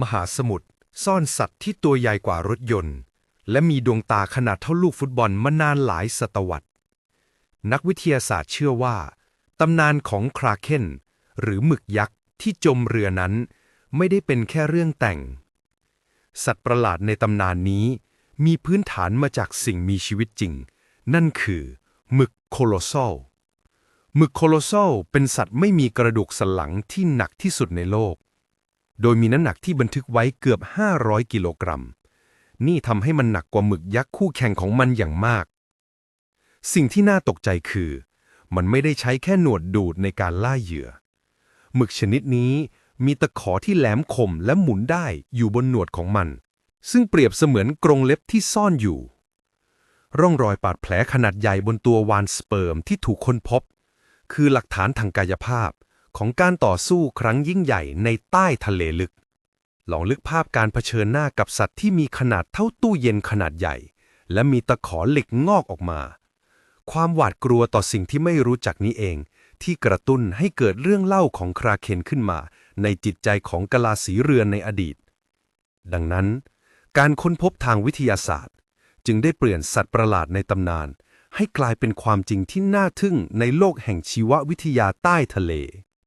มหาสมุทรซ่อนสัตว์ที่ตัวใหญ่กว่ารถยนต์ และมีดวงตาขนาดเท่าลูกฟุตบอลมานานหลายศตวรรษ นักวิทยาศาสตร์เชื่อว่า ตำนานของคราเคนหรือหมึกยักษ์ที่จมเรือนั้น ไม่ได้เป็นแค่เรื่องแต่ง สัตว์ประหลาดในตำนานนี้ มีพื้นฐานมาจากสิ่งมีชีวิตจริง นั่นคือหมึกโคโลซอลหมึกโคโลซอลเป็นสัตว์ไม่มีกระดูกสันหลังที่หนักที่สุดในโลก โดยมีน้ำหนักที่บันทึกไว้เกือบ 500 กิโลกรัม นี่ทำให้มันหนักกว่าหมึกยักษ์คู่แข่งของมันอย่างมาก สิ่งที่น่าตกใจคือ มันไม่ได้ใช้แค่หนวดดูดในการล่าเหยื่อ หมึกชนิดนี้มีตะขอที่แหลมคมและหมุนได้อยู่บนหนวดของมัน ซึ่งเปรียบเสมือนกรงเล็บที่ซ่อนอยู่ ร่องรอยบาดแผลขนาดใหญ่บนตัววานสเปิร์มที่ถูกค้นพบ คือหลักฐานทางกายภาพ ของการต่อสู้ครั้งยิ่งใหญ่ในใต้ทะเลลึก ลองลึกภาพการเผชิญหน้ากับสัตว์ที่มีขนาดเท่าตู้เย็นขนาดใหญ่ และมีตะขอเหล็กงอกออกมา ความหวาดกลัวต่อสิ่งที่ไม่รู้จักนี้เอง ที่กระตุ้นให้เกิดเรื่องเล่าของคราเคนขึ้นมา ในจิตใจของกลาสีเรือนในอดีต ดังนั้น การค้นพบทางวิทยาศาสตร์ จึงได้เปลี่ยนสัตว์ประหลาดในตำนาน ให้กลายเป็นความจริงที่น่าทึ่งในโลกแห่งชีววิทยาใต้ทะเล